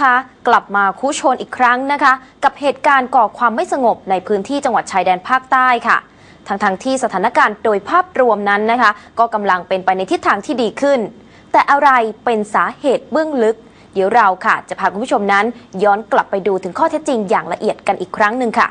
คะ กลับมาคุชนอีกครั้งนะคะ กับเหตุการณ์ก่อความไม่สงบในพื้นที่จังหวัดชายแดนภาคใต้ค่ะทั้งทงๆที่สถานการณ์โดยภาพรวมนั้นนะคะ ก็กำลังเป็นไปในทิศทางที่ดีขึ้น แต่อะไรเป็นสาเหตุเบื้องลึก เดี๋ยวเราค่ะ จะพาคุณผู้ชมนั้น ย้อนกลับไปดูถึงข้อเท็จจริงอย่างละเอียดกันอีกครั้งหนึ่งค่ะ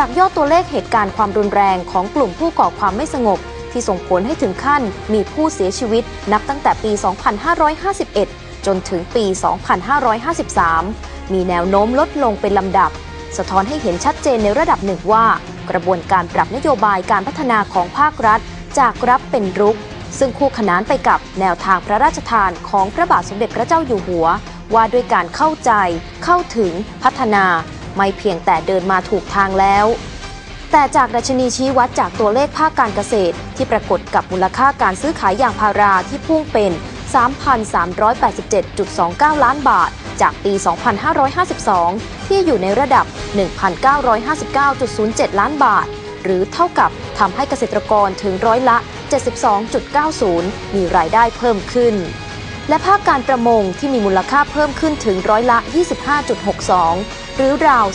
จากยอดตัวเลขเหตุการณ์ความรุนแรงของกลุ่มผู้ก่อความไม่สงบ ที่ส่งผลให้ถึงขั้นมีผู้เสียชีวิตนับตั้งแต่ปี 2551 จนถึงปี 2553 มีแนวโน้มลดลงเป็นลำดับ สะท้อนให้เห็นชัดเจนในระดับหนึ่งว่า กระบวนการปรับนโยบายการพัฒนาของภาครัฐ จากรับเป็นรุก ซึ่งคู่ขนานไปกับแนวทางพระราชทานของพระบาทสมเด็จพระเจ้าอยู่หัว ว่าด้วยการเข้าใจ เข้าถึง พัฒนา ไม่เพียงแต่เดินมาถูกทางแล้ว แต่จากดัชนีชี้วัดจากตัวเลขภาคการเกษตร ที่ปรากฏกับมูลค่าการซื้อขายยางพาราที่พุ่งเป็น 3,387.29 ล้านบาท จากปี 2552 ที่อยู่ในระดับ 1,959.07 ล้านบาท หรือเท่ากับทำให้เกษตรกรถึงร้อยละ 72.90 มีรายได้เพิ่มขึ้น และภาคการประมงที่มีมูลค่าเพิ่มขึ้นถึงร้อยละ 25.62 หรือราว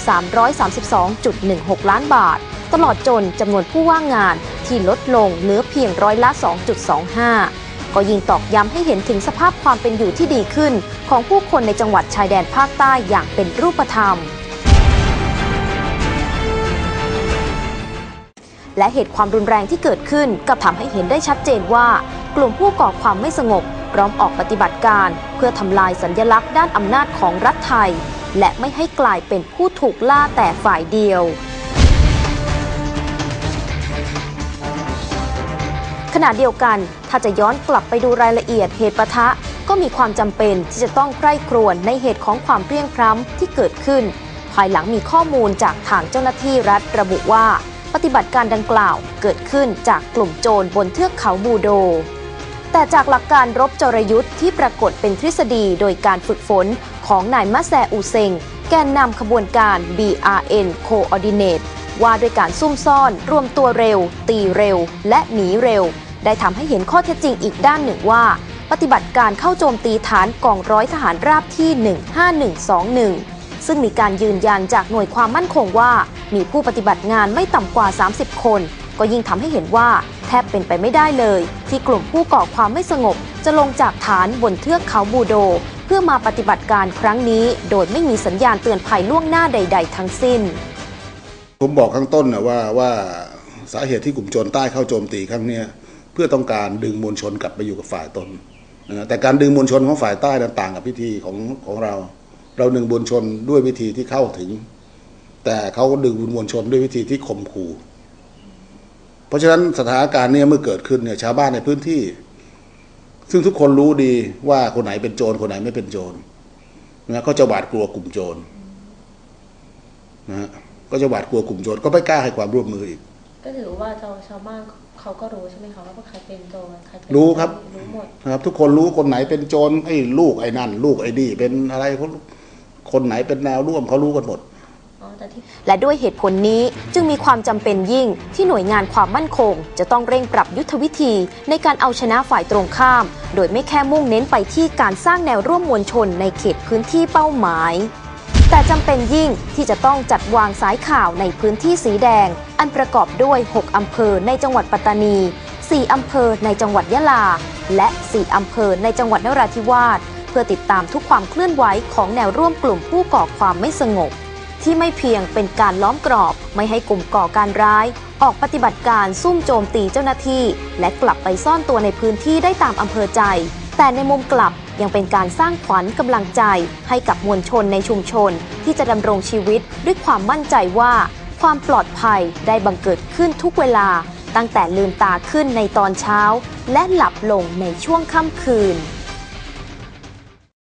332.16 ล้านบาท ตลอดจนจำนวนผู้ว่างงานที่ลดลงเหลือเพียงร้อยละ 2.25 ก็ยิ่งตอกย้ำให้เห็นถึงสภาพความเป็นอยู่ที่ดีขึ้น ของผู้คนในจังหวัดชายแดนภาคใต้อย่างเป็นรูปธรรมและเหตุความรุนแรงที่เกิดขึ้นก็ทำให้เห็นได้ชัดเจนว่า กลุ่มผู้ก่อความไม่สงบ พร้อมออกปฏิบัติการ เพื่อทำลายสัญญลักษณ์ด้านอำนาจของรัฐไทย และไม่ให้กลายเป็นผู้ถูกล่าแต่ฝ่ายเดียวขณะเดียวกันถ้าจะย้อนกลับไปดูรายละเอียดเหตุปะทะ ก็มีความจำเป็นที่จะต้องใคร่ครวญในเหตุของความเพรียงพร้ำที่เกิดขึ้น ภายหลังมีข้อมูลจากทางเจ้าหน้าที่รัฐระบุว่า ปฏิบัติการดังกล่าวเกิดขึ้นจากกลุ่มโจรบนเทือกเขาบูโด แต่จากหลักการรบจรยุทธ์ที่ปรากฏเป็นทฤษฎีโดยการฝึกฝนของนายมะแซอูเซง แกนนำขบวนการ BRN Coordinate ว่าด้วยการซุ่มซ่อน รวมตัวเร็ว ตีเร็ว และหนีเร็ว ได้ทำให้เห็นข้อเท็จจริงอีกด้านหนึ่งว่า ปฏิบัติการเข้าโจมตีฐานกองร้อยทหารราบที่ 15121 ซึ่งมีการยืนยันจากหน่วยความมั่นคงว่า มีผู้ปฏิบัติงานไม่ต่ำกว่า 30 คน ก็ยิ่งทำให้เห็นว่า ทบเป็นไปไม่ได้เลย ที่กลุ่มผู้ก่อความไม่สงบ จะลงจากฐานบนเทือกเขาบูโด เพื่อมาปฏิบัติการครั้งนี้ โดยไม่มีสัญญาณเตือนภัยล่วงหน้าใด ๆ ทั้งสิ้น ผมบอกข้างต้นนะว่าว่าสาเหตุที่กลุ่มโจรใต้เข้าโจมตีครั้งนี้เพื่อต้องการดึงมวลชนกลับไปอยู่กับฝ่ายตนนะแต่การดึงมวลชนของฝ่ายใต้นั้นต่างกับพิธีของของเรา เราดึงมวลชนด้วยวิธีที่เข้าถึง แต่เขาดึงมวลชนด้วยวิธีที่ข่มขู่ เพราะฉะนั้นสถานการณ์เนี้ยเมื่อเกิดขึ้นเนี่ยชาวบ้านในพื้นที่ ซึ่งทุกคนรู้ดีว่าคนไหนเป็นโจรคนไหนไม่เป็นโจรนะเขาจะหวาดกลัวกลุ่มโจรนะฮะก็จะหวาดกลัวกลุ่มโจรก็ไม่กล้าให้ความร่วมมืออีก ก็ถือว่าชาวชาวบ้านเขาก็รู้ใช่ไหมคะว่าใครเป็นโจรใครเป็นรู้ครับรู้หมดนะครับ ทุกคนรู้คนไหนเป็นโจรไอ้ลูกไอ้นั่น ลูกไอ้นี่เป็นอะไรเขาคนไหนเป็นแนวร่วมเขารู้กันหมดอ๋อแต่ที่ และด้วยเหตุผลนี้จึงมีความจำเป็นยิ่งที่หน่วยงานความมั่นคง จะต้องเร่งปรับยุทธวิธีในการเอาชนะฝ่ายตรงข้าม โดยไม่แค่มุ่งเน้นไปที่การสร้างแนวร่วมมวลชนในเขตพื้นที่เป้าหมาย แต่จำเป็นยิ่งที่จะต้องจัดวางสายข่าวในพื้นที่สีแดง อันประกอบด้วย 6 อำเภอในจังหวัดปัตตานี 4 อำเภอในจังหวัดยะลา และ 4 อำเภอในจังหวัดนราธิวาสเพื่อติดตามทุกความเคลื่อนไหวของแนวร่วมกลุ่มผู้ก่อความไม่สงบ ที่ไม่เพียงเป็นการล้อมกรอบ ไม่ให้กลุ่มก่อการร้าย ออกปฏิบัติการซุ่มโจมตีเจ้าหน้าที่ และกลับไปซ่อนตัวในพื้นที่ได้ตามอำเภอใจ แต่ในมุมกลับยังเป็นการสร้างขวัญกำลังใจ ให้กับมวลชนในชุมชน ที่จะดำรงชีวิตด้วยความมั่นใจว่า ความปลอดภัยได้บังเกิดขึ้นทุกเวลา ตั้งแต่ลืมตาขึ้นในตอนเช้า และหลับลงในช่วงค่ำคืน